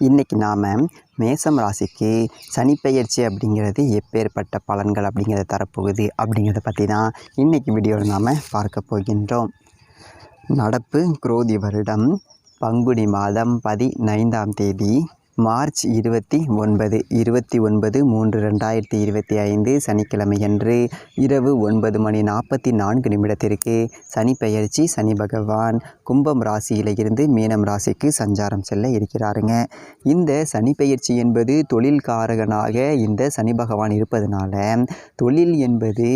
இன்றைக்கி நாம் மேசம் ராசிக்கு சனிப்பெயர்ச்சி அப்படிங்கிறது எப்பேற்பட்ட பலன்கள் அப்படிங்கிறத தரப்போகுது அப்படிங்கிறத பற்றி தான் இன்றைக்கி வீடியோவில் நாம் பார்க்க போகின்றோம். நடப்பு குரோதி வருடம் பங்குனி மாதம் பதினைந்தாம் தேதி மார்ச் இருபத்தி ஒன்பது இருபத்தி ஒன்பது மூன்று ரெண்டாயிரத்தி இருபத்தி ஐந்து சனிக்கிழமையன்று இரவு ஒன்பது மணி நாற்பத்தி நான்கு நிமிடத்திற்கு சனி பெயர்ச்சி சனி பகவான் கும்பம் ராசியில் இருந்து மீனம் ராசிக்கு சஞ்சாரம் செல்ல இருக்கிறாருங்க. இந்த சனி பெயர்ச்சி என்பது தொழில்காரகனாக இந்த சனி பகவான் இருப்பதனால தொழில் என்பது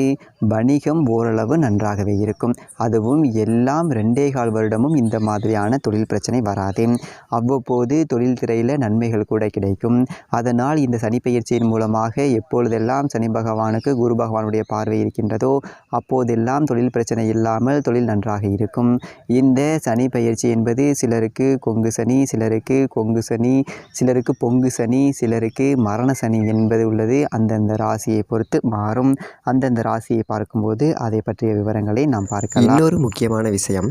வணிகம் ஓரளவு நன்றாகவே இருக்கும். அதுவும் எல்லாம் ரெண்டே கால் வருடமும் இந்த மாதிரியான தொழில் பிரச்சனை வராது. அவ்வப்போது தொழில் துறையில் நன்மைகள் கூட கிடைக்கும். அதனால் இந்த சனி பயிற்சியின் மூலமாக எப்பொழுதெல்லாம் சனி பகவானுக்கு குரு பகவானுடைய பார்வை இருக்கின்றதோ அப்போதெல்லாம் தொழில் பிரச்சனை இல்லாமல் தொழில் நன்றாக இருக்கும். இந்த சனி பயிற்சி என்பது சிலருக்கு கொங்கு சனி சிலருக்கு கொங்கு சனி சிலருக்கு பொங்கு சனி சிலருக்கு மரண சனி என்பது உள்ளது. அந்தந்த ராசியை பொறுத்து மாறும். அந்தந்த ராசியை பார்க்கும்போது அதை பற்றிய விவரங்களை நாம் பார்க்கலாம். இன்னொரு முக்கியமான விஷயம்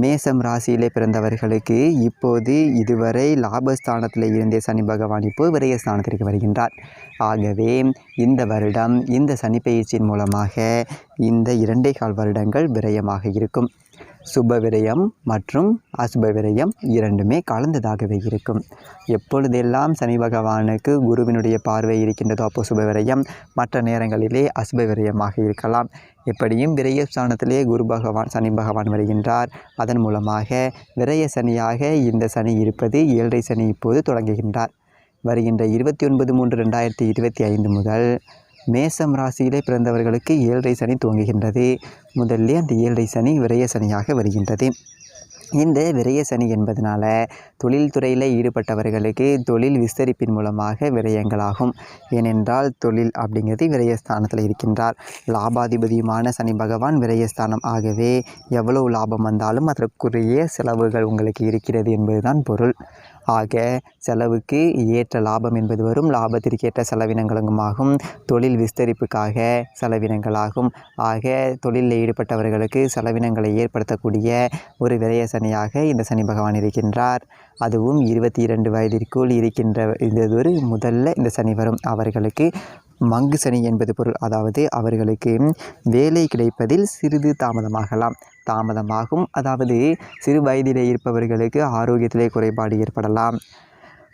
மேசம் ராசியிலே பிறந்தவர்களுக்கு இப்போது இதுவரை லாபஸ்தானத்தில் இருந்தே சனி பகவான் இப்போ விரயஸ்தானத்திற்கு வருகின்றார். ஆகவே இந்த வருடம் இந்த சனி பயிற்சியின் மூலமாக இந்த இரண்டே கால் வருடங்கள் விரயமாக இருக்கும். சுப விரயம் மற்றும் அசுப விரயம் இரண்டுமே கலந்ததாகவே இருக்கும். எப்பொழுதெல்லாம் சனி பகவானுக்கு குருவினுடைய பார்வை இருக்கின்றதோ அப்போ சுப விரயம் மற்ற நேரங்களிலே அசுப விரயமாக இருக்கலாம். எப்படியும் விரயஸ்தானத்திலே குரு பகவான் சனி பகவான் வருகின்றார். அதன் மூலமாக விரய சனியாக இந்த சனி இருப்பது ஏழரை சனி இப்போது தொடங்குகின்றார். வருகின்ற இருபத்தி ஒன்பது மூன்று ரெண்டாயிரத்தி இருபத்தி ஐந்து முதல் மேசம் ராசியிலே பிறந்தவர்களுக்கு ஏழரை சனி துவங்குகின்றது. முதல்ல அந்த ஏழரை சனி விரய சனியாக வருகின்றது. இந்த விரய சனி என்பதனால தொழில்துறையில் ஈடுபட்டவர்களுக்கு தொழில் விஸ்தரிப்பின் மூலமாக விரயங்களாகும். ஏனென்றால் தொழில் அப்படிங்கிறது விரயஸ்தானத்தில் இருக்கின்றார். லாபாதிபதியுமான சனி பகவான் விரயஸ்தானம். ஆகவே எவ்வளவு லாபம் வந்தாலும் அதற்குரிய செலவுகள் உங்களுக்கு இருக்கிறது என்பதுதான் பொருள். ஆக செலவுக்கு ஏற்ற லாபம் என்பது வரும் லாபத்திற்கேற்ற செலவினங்களுமாகும் தொழில் விஸ்தரிப்புக்காக செலவினங்களாகும். ஆக தொழிலில் ஈடுபட்டவர்களுக்கு செலவினங்களை ஏற்படுத்தக்கூடிய ஒரு விரய சனியாக இந்த சனி பகவான் இருக்கின்றார். அதுவும் இருபத்தி இரண்டு வயதிற்குள் இருக்கின்ற இந்த ஒரு முதல்ல இந்த சனி வரும். அவர்களுக்கு மங்கு சனி என்பது பொருள். அதாவது அவர்களுக்கு வேலை கிடைப்பதில் சிறிது தாமதமாகலாம். தாமதமாகும். அதாவது சிறு வயதிலே இருப்பவர்களுக்கு ஆரோக்கியத்திலே குறைபாடு ஏற்படலாம்.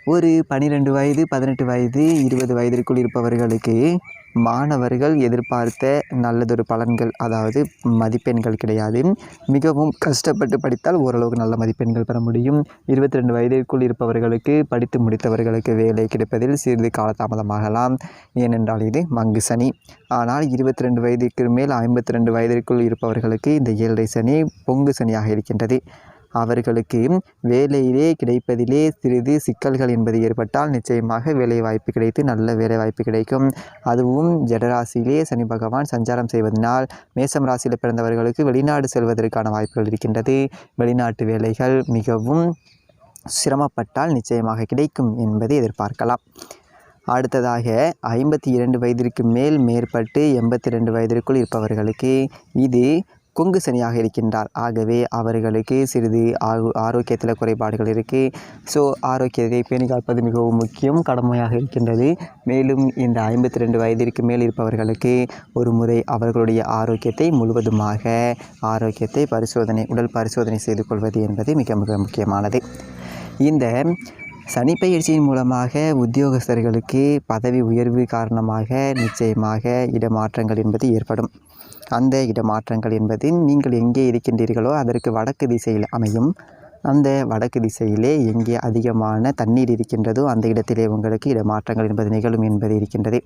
ஒரு பன்னிரெண்டு வயது பதினெட்டு வயது இருபது வயதிற்குள் இருப்பவர்களுக்கு மாணவர்கள் எதிர்பார்த்த நல்லதொரு பலன்கள் அதாவது மதிப்பெண்கள் கிடையாது. மிகவும் கஷ்டப்பட்டு படித்தால் ஓரளவுக்கு நல்ல மதிப்பெண்கள் பெற முடியும். இருபத்தி ரெண்டு வயதிற்குள் இருப்பவர்களுக்கு படித்து முடித்தவர்களுக்கு வேலை கிடைப்பதில் சிறிது காலதாமதமாகலாம். ஏனென்றால் இது மங்கு சனி. ஆனால் இருபத்தி ரெண்டு வயதிற்கு மேல் ஐம்பத்தி ரெண்டு வயதிற்குள் இருப்பவர்களுக்கு இந்த ஏழரை சனி பொங்கு சனியாக இருக்கின்றது. அவர்களுக்கு வேலையிலே கிடைப்பதிலே சிறிது சிக்கல்கள் என்பது ஏற்பட்டால் நிச்சயமாக வேலைவாய்ப்பு கிடைத்து நல்ல வேலைவாய்ப்பு கிடைக்கும். அதுவும் ஜடராசியிலே சனி பகவான் சஞ்சாரம் செய்வதனால் மேசம் ராசியில் பிறந்தவர்களுக்கு வெளிநாடு செல்வதற்கான வாய்ப்புகள் இருக்கின்றது. வெளிநாட்டு வேலைகள் மிகவும் சிரமப்பட்டால் நிச்சயமாக கிடைக்கும் என்பதை எதிர்பார்க்கலாம். அடுத்ததாக ஐம்பத்தி இரண்டு வயதிற்கு மேல் மேற்பட்டு எண்பத்தி ரெண்டு வயதிற்குள் இருப்பவர்களுக்கு இது கொங்கு சனியாக இருக்கின்றார். ஆகவே அவர்களுக்கு சிறிது ஆரோக்கியத்தில் குறைபாடுகள் இருக்குது ஸோ ஆரோக்கியத்தை பேணி காப்பது மிகவும் முக்கியம். கடமையாக இருக்கின்றது. மேலும் இந்த ஐம்பத்தி ரெண்டு வயதிற்கு மேல் இருப்பவர்களுக்கு ஒரு முறை அவர்களுடைய ஆரோக்கியத்தை முழுவதுமாக ஆரோக்கியத்தை பரிசோதனை உடல் பரிசோதனை செய்து கொள்வது என்பது மிக மிக முக்கியமானது. இந்த சனிப்பெயர்ச்சியின் மூலமாக உத்தியோகஸ்தர்களுக்கு பதவி உயர்வு காரணமாக நிச்சயமாக இடமாற்றங்கள் என்பது ஏற்படும். அந்த இடமாற்றங்கள் என்பது நீங்கள் எங்கே இருக்கின்றீர்களோ அதற்கு வடக்கு திசையில் அமையும். அந்த வடக்கு திசையிலே எங்கே அதிகமான தண்ணீர் இருக்கின்றதோ அந்த இடத்திலே உங்களுக்கு இடமாற்றங்கள் என்பது நிகழும் என்பது இருக்கின்றது.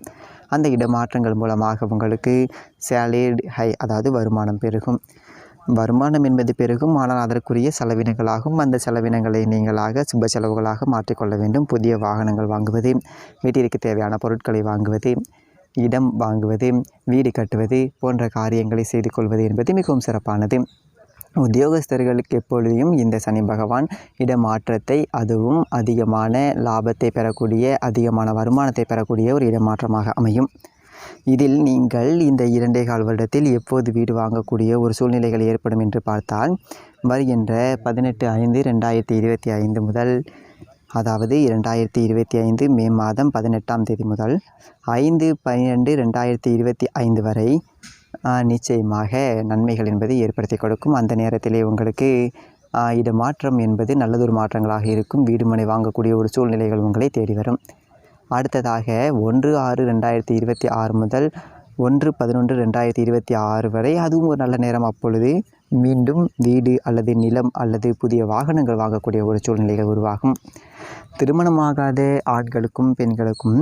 அந்த இடமாற்றங்கள் மூலமாக உங்களுக்கு சேலேட் ஹை அதாவது வருமானம் பெருகும். வருமானம் என்பது பெருகும் ஆனால் அதற்குரிய செலவினங்களாகும் அந்த செலவினங்களை நீங்களாக சுப செலவுகளாக மாற்றிக்கொள்ள வேண்டும். புதிய வாகனங்கள் வாங்குவது வீட்டிற்கு தேவையான பொருட்களை வாங்குவது இடம் வாங்குவது வீடு கட்டுவது போன்ற காரியங்களை செய்து கொள்வது என்பது மிகவும் சிறப்பானது. உத்தியோகஸ்தர்களுக்கு எப்பொழுதும் இந்த சனி பகவான் இடமாற்றத்தை அதுவும் அதிகமான லாபத்தை பெறக்கூடிய அதிகமான வருமானத்தை பெறக்கூடிய ஒரு இடமாற்றமாக அமையும். இதில் நீங்கள் இந்த இரண்டே கால் வருடத்தில் எப்போது வீடு வாங்கக்கூடிய ஒரு சூழ்நிலைகள் ஏற்படும் என்று பார்த்தால் வருகின்ற பதினெட்டு ஐந்து ரெண்டாயிரத்தி இருபத்தி ஐந்து முதல் அதாவது இரண்டாயிரத்தி இருபத்தி ஐந்து மே மாதம் பதினெட்டாம் தேதி முதல் ஐந்து பன்னிரெண்டு ரெண்டாயிரத்தி இருபத்தி ஐந்து வரை நிச்சயமாக நன்மைகள் என்பது ஏற்படுத்தி கொடுக்கும். அந்த நேரத்திலே உங்களுக்கு இடமாற்றம் என்பது நல்லதொரு மாற்றங்களாக இருக்கும். வீடு மனை வாங்கக்கூடிய ஒரு சூழ்நிலைகள் உங்களை தேடி வரும். அடுத்ததாக ஒன்று ஆறு ரெண்டாயிரத்தி இருபத்தி ஆறு முதல் ஒன்று பதினொன்று ரெண்டாயிரத்தி இருபத்தி ஆறு வரை அதுவும் ஒரு நல்ல நேரம். அப்பொழுது மீண்டும் வீடு அல்லது நிலம் அல்லது புதிய வாகனங்கள் வாங்கக்கூடிய ஒரு சூழ்நிலைகள் உருவாகும். திருமணமாகாத ஆண்களுக்கும் பெண்களுக்கும்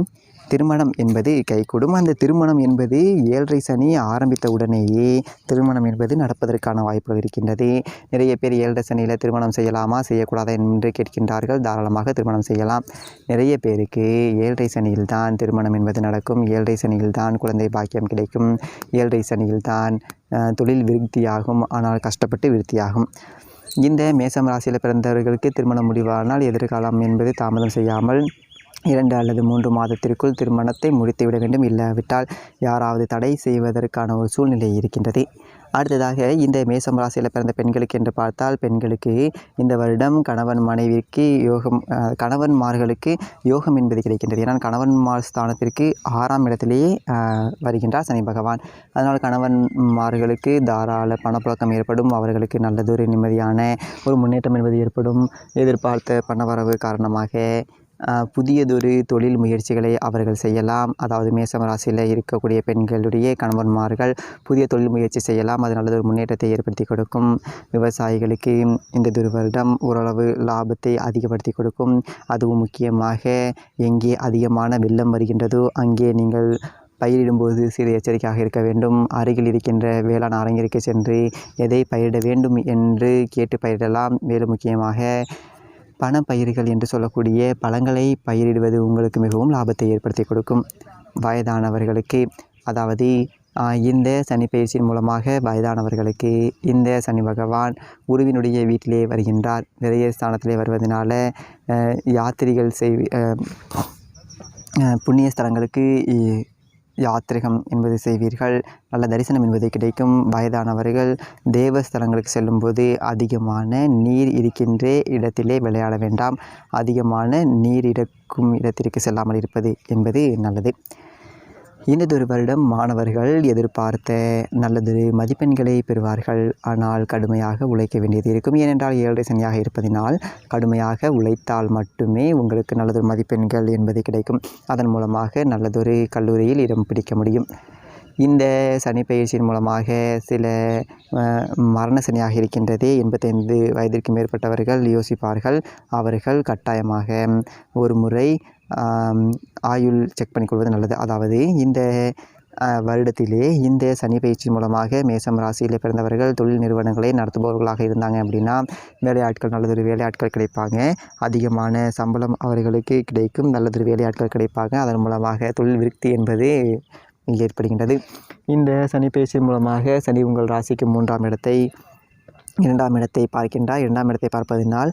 திருமணம் என்பது கைகூடும். அந்த திருமணம் என்பது ஏழரை சனி ஆரம்பித்த உடனேயே திருமணம் என்பது நடப்பதற்கான வாய்ப்புகள் இருக்கின்றது. நிறைய பேர் ஏழரை சனியில் திருமணம் செய்யலாமா செய்யக்கூடாதா என்று கேட்கின்றார்கள். தாராளமாக திருமணம் செய்யலாம். நிறைய பேருக்கு ஏழரை சனியில் தான் திருமணம் என்பது நடக்கும். ஏழரை சனியில் தான் குழந்தை பாக்கியம் கிடைக்கும். ஏழரை சனியில் தான் தொழில் விருத்தியாகும். ஆனால் கஷ்டப்பட்டு விருத்தியாகும். இந்த மேசம் ராசியில் பிறந்தவர்களுக்கு திருமணம் முடிவானால் எதிர்காலம் என்பது தாமதம் செய்யாமல் இரண்டு அல்லது மூன்று மாதத்திற்குள் திருமணத்தை முடித்துவிட வேண்டும். இல்லாவிட்டால் யாராவது தடை செய்வதற்கான ஒரு சூழ்நிலை இருக்கின்றது. அடுத்ததாக இந்த மேசம் ராசியில் பிறந்த பெண்களுக்கு என்று பார்த்தால் பெண்களுக்கு இந்த வருடம் கணவன் மனைவிக்கு யோகம் கணவன்மார்களுக்கு யோகம் என்பது கிடைக்கின்றது. ஏன்னா கணவன்மார் ஸ்தானத்திற்கு ஆறாம் இடத்திலேயே வருகின்றார் சனி பகவான். அதனால் கணவன்மார்களுக்கு தாராள பணப்புழக்கம் ஏற்படும். அவர்களுக்கு நல்லதொரு நிம்மதியான ஒரு முன்னேற்றம் என்பது ஏற்படும். எதிர்பார்த்த பணவரவு காரணமாக புதியதொரு தொழில் முயற்சிகளை அவர்கள் செய்யலாம். அதாவது மேசம் ராசியில் இருக்கக்கூடிய பெண்களுடைய கணவன்மார்கள் புதிய தொழில் முயற்சி செய்யலாம். அது நல்லதொரு முன்னேற்றத்தை ஏற்படுத்தி கொடுக்கும். விவசாயிகளுக்கு இந்த துருவரிடம் ஓரளவு லாபத்தை அதிகப்படுத்தி கொடுக்கும். அதுவும் முக்கியமாக எங்கே அதிகமான வெள்ளம் வருகின்றதோ அங்கே நீங்கள் பயிரிடும்போது சிறு எச்சரிக்கையாக இருக்க வேண்டும். அருகில் இருக்கின்ற வேளாண் அரங்கிற்கு சென்று எதை பயிரிட வேண்டும் என்று கேட்டு பயிரிடலாம். மேலும் முக்கியமாக பணப்பயிர்கள் என்று சொல்லக்கூடிய பழங்களை பயிரிடுவது உங்களுக்கு மிகவும் லாபத்தை ஏற்படுத்தி கொடுக்கும். வயதானவர்களுக்கு அதாவது இந்த சனி பயிற்சியின் மூலமாக வயதானவர்களுக்கு இந்த சனி பகவான் குருவினுடைய வீட்டிலே வருகின்றார். விரைய ஸ்தானத்திலே வருவதனால யாத்திரைகள் செய் புண்ணிய ஸ்தலங்களுக்கு இ- யாத்திரிகம் என்பது செய்வீர்கள். நல்ல தரிசனம் என்பது கிடைக்கும். வயதானவர்கள் தேவஸ்தலங்களுக்கு செல்லும்போது அதிகமான நீர் இருக்கின்ற இடத்திலே விளையாட வேண்டாம். அதிகமான நீர் இருக்கும் இடத்திற்கு செல்லாமல் இருப்பது என்பது நல்லது. இனிதொரு வருடம் மாணவர்கள் எதிர்பார்த்த நல்லதொரு மதிப்பெண்களை பெறுவார்கள். ஆனால் கடுமையாக உழைக்க வேண்டியது இருக்கும். ஏனென்றால் ஏழரை சனியாக இருப்பதினால் கடுமையாக உழைத்தால் மட்டுமே உங்களுக்கு நல்லதொரு மதிப்பெண்கள் என்பது கிடைக்கும். அதன் மூலமாக நல்லதொரு கல்லூரியில் இடம் பிடிக்க முடியும். இந்த சனி பயிற்சியின் மூலமாக சில மரண சனியாக இருக்கின்றது எண்பத்தைந்து வயதிற்கு மேற்பட்டவர்கள் யோசிப்பார்கள். அவர்கள் கட்டாயமாக ஒரு முறை ஆயுள் செக் பண்ணிக்கொள்வது நல்லது. அதாவது இந்த வருடத்திலே இந்த சனி பயிற்சி மூலமாக மேசம் ராசியில் பிறந்தவர்கள் தொழில் நிறுவனங்களை நடத்துபவர்களாக இருந்தாங்க அப்படின்னா வேலையாட்கள் நல்லதொரு வேலையாட்கள் கிடைப்பாங்க. அதிகமான சம்பளம் அவர்களுக்கு கிடைக்கும். நல்லதொரு வேலையாட்கள் கிடைப்பாங்க. அதன் மூலமாக தொழில் விருத்தி என்பது ஏற்படுகின்றது. இந்த சனி பயிற்சி மூலமாக சனி உங்கள் ராசிக்கு மூன்றாம் இடத்தை இரண்டாம் இடத்தை பார்க்கின்றார். இரண்டாம் இடத்தை பார்ப்பதனால்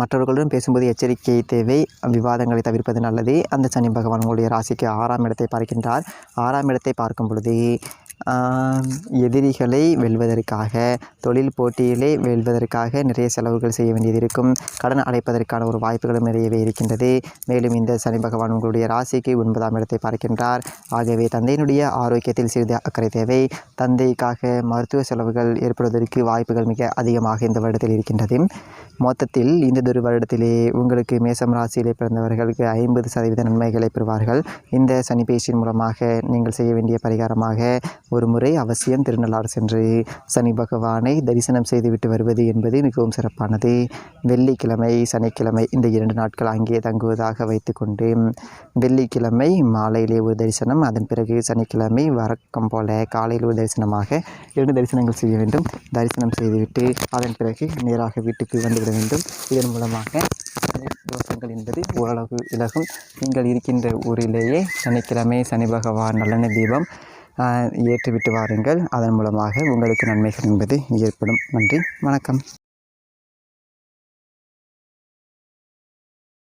மற்றவர்களுடன் பேசும்போது எச்சரிக்கை தேவை விவாதங்களை தவிர்ப்பது நல்லது. அந்த சனி பகவான் உங்களுடைய ராசிக்கு ஆறாம் இடத்தை பார்க்கின்றார். ஆறாம் இடத்தை பார்க்கும் பொழுது எதிரிகளை வெல்வதற்காக தொழில் போட்டியிலே வெல்வதற்காக நிறைய செலவுகள் செய்ய வேண்டியது இருக்கும். கடன் அடைப்பதற்கான ஒரு வாய்ப்புகளும் நிறையவே இருக்கின்றது. மேலும் இந்த சனி பகவான் உங்களுடைய ராசிக்கு ஒன்பதாம் இடத்தை பார்க்கின்றார். ஆகவே தந்தையினுடைய ஆரோக்கியத்தில் சிறிது அக்கறை தேவை. தந்தைக்காக மருத்துவ செலவுகள் ஏற்படுவதற்கு வாய்ப்புகள் மிக அதிகமாக இந்த வருடத்தில் இருக்கின்றது. மொத்தத்தில் இந்த வருடத்திலே உங்களுக்கு மேசம் ராசியிலே பிறந்தவர்களுக்கு ஐம்பது சதவீத நன்மைகளை பெறுவார்கள். இந்த சனி பயிற்சியின் மூலமாக நீங்கள் செய்ய வேண்டிய பரிகாரமாக ஒரு முறை அவசியம் திருநள்ளாறு சென்று சனி பகவானை தரிசனம் செய்துவிட்டு வருவது என்பது மிகவும் சிறப்பானது. வெள்ளிக்கிழமை சனிக்கிழமை இந்த இரண்டு நாட்கள் அங்கே தங்குவதாக வைத்துக்கொண்டு வெள்ளிக்கிழமை மாலையிலே ஒரு தரிசனம் அதன் பிறகு சனிக்கிழமை வழக்கம் போல காலையில் ஒரு தரிசனமாக இரண்டு தரிசனங்கள் செய்ய வேண்டும். தரிசனம் செய்துவிட்டு அதன் பிறகு நேராக வீட்டுக்கு வந்துவிட வேண்டும். இதன் மூலமாக தோஷங்கள் என்பது ஓரளவு விலகும். நீங்கள் இருக்கின்ற ஊரிலேயே சனிக்கிழமை சனி பகவான் நல்லெண்ணெய் தீபம் ஏற்றிவிட்டு வாருங்கள். அதன் மூலமாக உங்களுக்கு நன்மைகள் என்பது ஏற்படும். நன்றி. வணக்கம்.